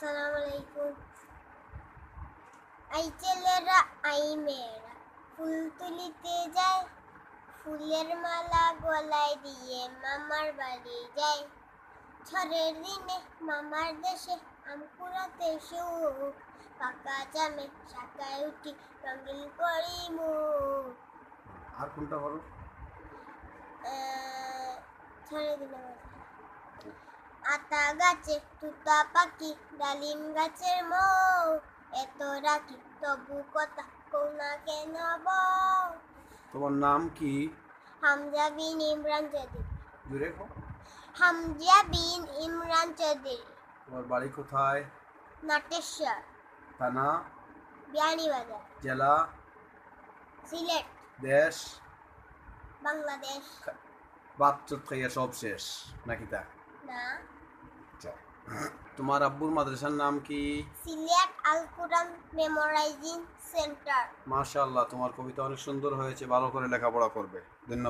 আসসালামু আলাইকুম আই ছেলেরা আই মেয়েরা ফুল তুলিতে যায় ফুলের মালা গলায় দিয়ে মামার বাড়ি যায় ঝড়ের দিনে মামার দেশে আম কুড়াতে সুখ পাকা জামে শাকায় উঠি রঙিন করি মুখ আর কোনটা বলো? ঝড়ের দিনে। আতা গাছে তুতা পাখি ডালিম গাছের মৌ। এত রাখি তবু কথা কোনা কেন তোমার নাম কি? হামজা বিন ইমরান চৌধুরী। জুড়ে। হামজা বিন ইমরান চৌধুরী। তোমার বাড়ি কোথায়? নাটেশ্বর। থানা? বিয়ানীবাজার। জেলা? সিলেট। দেশ? বাংলাদেশ। বাচ্চত খাইয়া সব শেষ নাকি তা? না। তোমার আব্বুর মাদ্রাসার নাম কি? সিলেট আল কুরআন মেমোরাইজিং সেন্টার। মাশাআল্লাহ তোমার কবিতা অনেক সুন্দর হয়েছে ভালো করে লেখাপড়া করবে। ধন্যবাদ।